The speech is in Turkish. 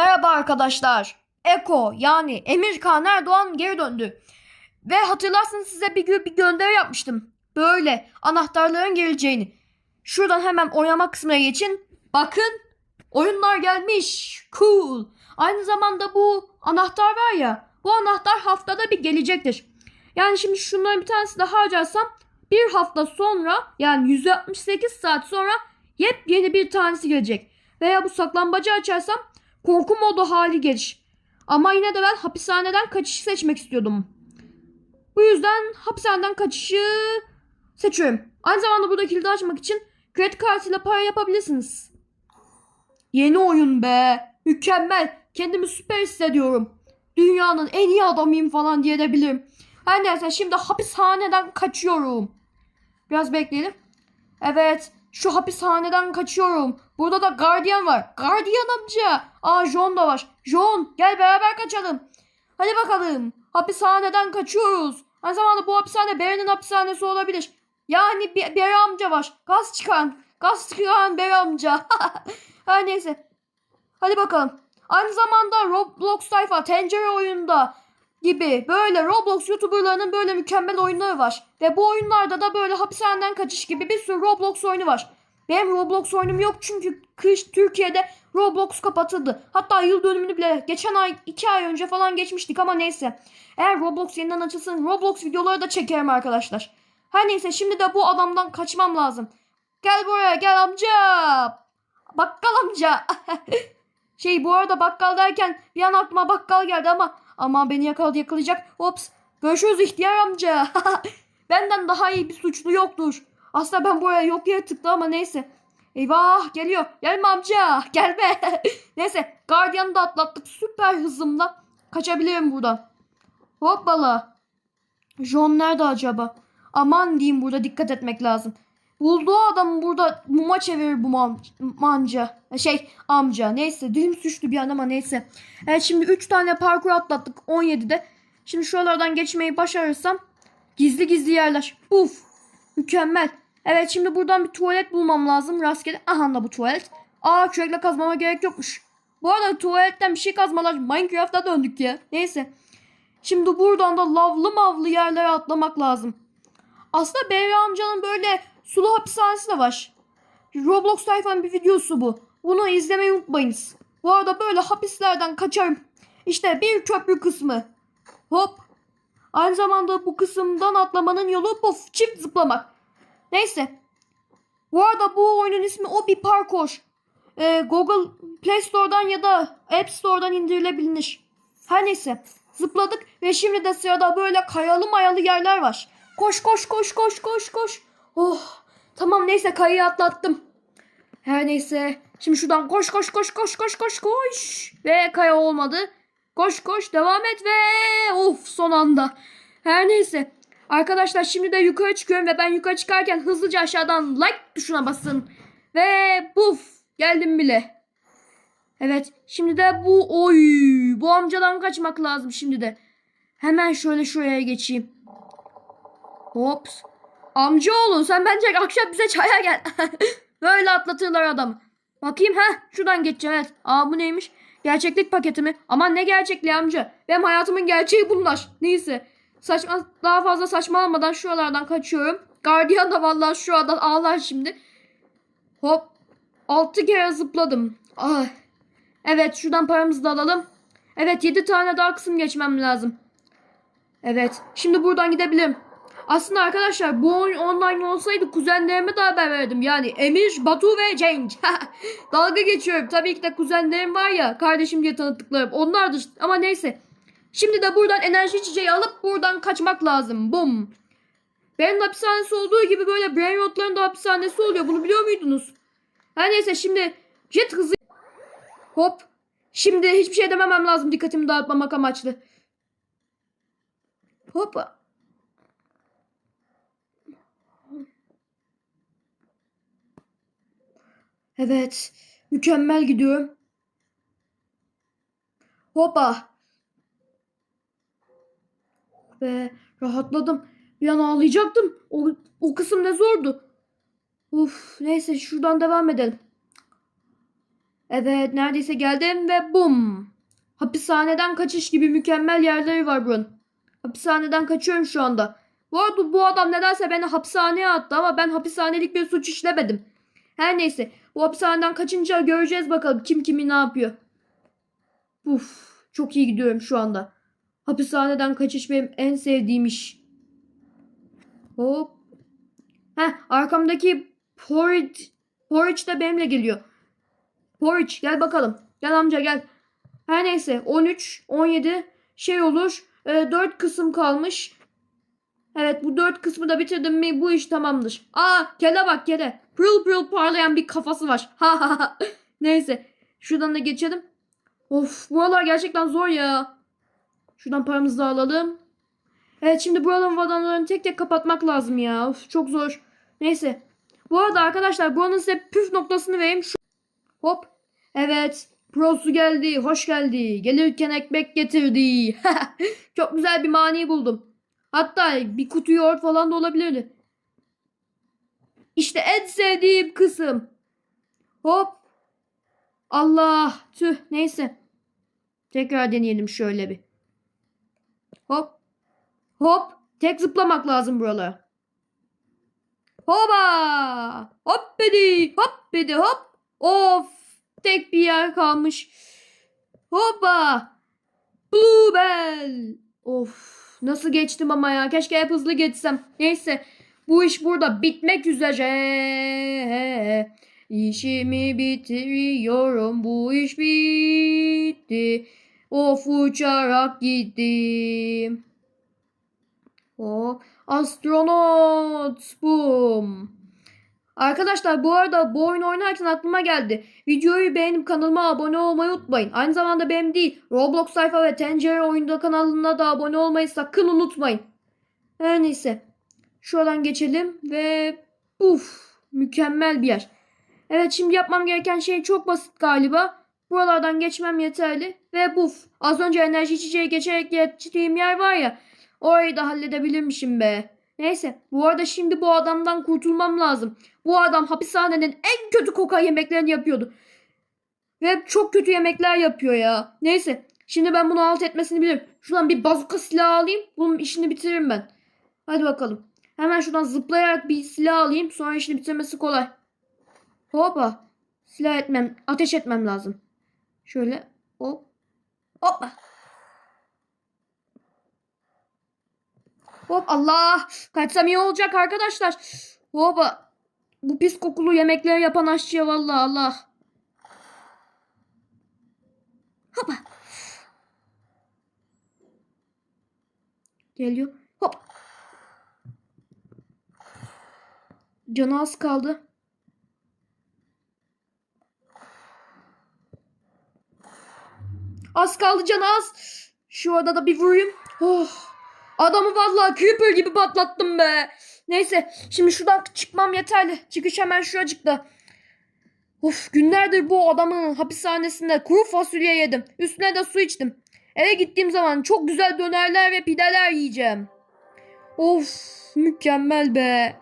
Merhaba arkadaşlar. Eko yani Emir Kaan Erdoğan geri döndü. Ve hatırlarsınız size bir gün bir gönderi yapmıştım. Böyle anahtarların geleceğini. Şuradan hemen oynama kısmına geçin. Bakın oyunlar gelmiş. Cool. Aynı zamanda bu anahtar var ya. Bu anahtar haftada bir gelecektir. Yani şimdi şunların bir tanesi daha harcarsam bir hafta sonra yani 168 saat sonra yepyeni bir tanesi gelecek. Veya bu saklambacı açarsam korku modu hali gelir. Ama yine de ben hapishaneden kaçışı seçmek istiyordum. Bu yüzden hapishaneden kaçışı seçiyorum. Aynı zamanda burada kilidi açmak için kredi kartıyla para yapabilirsiniz. Yeni oyun be. Mükemmel. Kendimi süper hissediyorum. Dünyanın en iyi adamıyım falan diyebilirim. Her neyse şimdi hapishaneden kaçıyorum. Biraz bekleyelim. Evet. Şu hapishaneden kaçıyorum. Burada da gardiyan var. Gardiyan amca. Aa John da var. John gel beraber kaçalım. Hadi bakalım. Hapishaneden kaçıyoruz. Aynı zamanda bu hapishane Barry'nin hapishanesi olabilir. Yani bir amca var. Gaz çıkan. Gaz çıkan Barry amca. Her neyse. Hadi bakalım. Aynı zamanda Roblox tayfa tencere oyunda gibi böyle Roblox YouTuberlarının böyle mükemmel oyunları var. Ve bu oyunlarda da böyle hapishaneden kaçış gibi bir sürü Roblox oyunu var. Benim Roblox oyunum yok çünkü kış Türkiye'de Roblox kapatıldı. Hatta yıl dönümünü bile geçen ay 2 ay önce falan geçmiştik ama neyse. Eğer Roblox yeniden açılsın Roblox videoları da çekerim arkadaşlar. Her neyse şimdi de bu adamdan kaçmam lazım. Gel buraya gel amca. Bakkal amca. şey bu arada bakkal derken bir an aklıma bakkal geldi ama Aman beni yakaladı yakalayacak. Hops. Görüşürüz ihtiyar amca. Benden daha iyi bir suçlu yoktur. Aslında ben buraya yok yere tıktım ama neyse. Eyvah geliyor. Gelme amca. Gelme. neyse. Gardiyanı da atlattık. Süper hızımla. Kaçabilirim buradan. Hoppala. John nerede acaba? Aman diyeyim burada dikkat etmek lazım. Bulduğu adamı burada muma çevirir bu man- manca. Şey amca. Neyse dilim suçlu bir an ama neyse. Evet şimdi 3 tane parkur atlattık 17'de. Şimdi şuralardan geçmeyi başarırsam gizli gizli yerler. Uf mükemmel. Evet şimdi buradan bir tuvalet bulmam lazım rastgele. Aha da bu tuvalet. Aa kürekle kazmama gerek yokmuş. Bu arada tuvaletten bir şey kazmalar Minecraft'a döndük ya. Neyse. Şimdi buradan da lavlı mavlı yerlere atlamak lazım. Aslında Berra amcanın böyle sulu hapishanesi de var. Roblox tayfanın bir videosu bu. Bunu izlemeyi unutmayınız. Bu arada böyle hapislerden kaçarım. İşte bir köprü kısmı. Hop. Aynı zamanda bu kısımdan atlamanın yolu puf çift zıplamak. Neyse. Bu arada bu oyunun ismi o bir parkur. Ee, Google Play Store'dan ya da App Store'dan indirilebilir. Her neyse. Zıpladık ve şimdi de sırada böyle kayalı mayalı yerler var. Koş koş koş koş koş koş. Oh. Tamam neyse kayayı atlattım. Her neyse. Şimdi şuradan koş koş koş koş koş koş koş. Ve kaya olmadı. Koş koş devam et ve of son anda. Her neyse. Arkadaşlar şimdi de yukarı çıkıyorum ve ben yukarı çıkarken hızlıca aşağıdan like tuşuna basın. Ve buf geldim bile. Evet şimdi de bu oy bu amcadan kaçmak lazım şimdi de. Hemen şöyle şuraya geçeyim. Hops. Amcaoğlu sen bence akşam bize çaya gel. Böyle atlatırlar adamı. Bakayım ha şuradan geçeceğim evet. Aa bu neymiş? Gerçeklik paketi mi? Aman ne gerçekliği amca. Benim hayatımın gerçeği bunlar. Neyse. Saçma, daha fazla saçmalamadan şuralardan kaçıyorum. Gardiyan da vallahi şuradan ağlar şimdi. Hop. Altı kere zıpladım. Ah. Evet şuradan paramızı da alalım. Evet yedi tane daha kısım geçmem lazım. Evet. Şimdi buradan gidebilirim. Aslında arkadaşlar bu oyun online olsaydı kuzenlerime de haber verdim. Yani Emir, Batu ve Cenk. Dalga geçiyorum. Tabii ki de kuzenlerim var ya kardeşim diye tanıttıklarım. Onlardır ama neyse. Şimdi de buradan enerji içeceği alıp buradan kaçmak lazım. Bum. Benim hapishanesi olduğu gibi böyle Brain Rot'ların da hapishanesi oluyor. Bunu biliyor muydunuz? Her neyse şimdi jet hızı. Hop. Şimdi hiçbir şey dememem lazım dikkatimi dağıtmamak amaçlı. Hoppa. Evet. Mükemmel gidiyorum. Hoppa. Ve rahatladım. Bir an ağlayacaktım. O, o kısım ne zordu. Uf, neyse şuradan devam edelim. Evet neredeyse geldim ve bum. Hapishaneden kaçış gibi mükemmel yerleri var buranın. Hapishaneden kaçıyorum şu anda. Bu arada bu adam nedense beni hapishaneye attı ama ben hapishanelik bir suç işlemedim. Her neyse bu hapishaneden kaçınca göreceğiz bakalım kim kimi ne yapıyor. Uf çok iyi gidiyorum şu anda. Hapishaneden kaçış benim en sevdiğim iş. Hop. Heh arkamdaki Porridge, Porridge de benimle geliyor. Porridge gel bakalım. Gel amca gel. Her neyse 13, 17 şey olur. 4 kısım kalmış. Evet bu 4 kısmı da bitirdim mi bu iş tamamdır. Aa kele bak kele. Pırıl pırıl parlayan bir kafası var. Ha ha ha. Neyse şuradan da geçelim. Of buralar gerçekten zor ya. Şuradan paramızı da alalım. Evet şimdi buraların vadanlarını tek tek kapatmak lazım ya. Of çok zor. Neyse. Bu arada arkadaşlar buranın size püf noktasını vereyim. Şu... Hop. Evet. Prosu geldi. Hoş geldi. Gelirken ekmek getirdi. çok güzel bir mani buldum. Hatta bir kutu yoğurt falan da olabilirdi. İşte en sevdiğim kısım. Hop. Allah. Tüh. Neyse. Tekrar deneyelim şöyle bir. Hop. Hop. Tek zıplamak lazım buralara. Hoba. Hop bedi. Hop bedi hop. Of. Tek bir yer kalmış. Hoppa. Bluebell. Of. Nasıl geçtim ama ya. Keşke hep hızlı geçsem. Neyse. Bu iş burada bitmek üzere. İşimi bitiriyorum. Bu iş bitti. Of uçarak gittim. O astronot bum. Arkadaşlar bu arada bu oyun oynarken aklıma geldi. Videoyu beğenip kanalıma abone olmayı unutmayın. Aynı zamanda benim değil Roblox sayfa ve Tencere Oyunda kanalına da abone olmayı sakın unutmayın. Her neyse. Şuradan geçelim ve uf mükemmel bir yer. Evet şimdi yapmam gereken şey çok basit galiba. Buralardan geçmem yeterli ve buf. Az önce enerji içeceği geçerek geçtiğim yer var ya. Orayı da halledebilirmişim be. Neyse bu arada şimdi bu adamdan kurtulmam lazım. Bu adam hapishanenin en kötü koka yemeklerini yapıyordu. Ve çok kötü yemekler yapıyor ya. Neyse şimdi ben bunu alt etmesini bilirim. Şuradan bir bazuka silah alayım. Bunun işini bitiririm ben. Hadi bakalım. Hemen şuradan zıplayarak bir silah alayım. Sonra işini bitirmesi kolay. Hoppa. Silah etmem, ateş etmem lazım. Şöyle hop. Hoppa. Hop Allah. Kaçsam iyi olacak arkadaşlar. Hoppa. Bu pis kokulu yemekleri yapan aşçıya vallahi Allah. Hoppa. Geliyor. Hop. Canı az kaldı. Az kaldı canı az. Şu adada bir vurayım. Oh. Adamı vallahi creeper gibi patlattım be. Neyse şimdi şuradan çıkmam yeterli. Çıkış hemen şuracıkta. Of günlerdir bu adamın hapishanesinde kuru fasulye yedim. Üstüne de su içtim. Eve gittiğim zaman çok güzel dönerler ve pideler yiyeceğim. Of mükemmel be.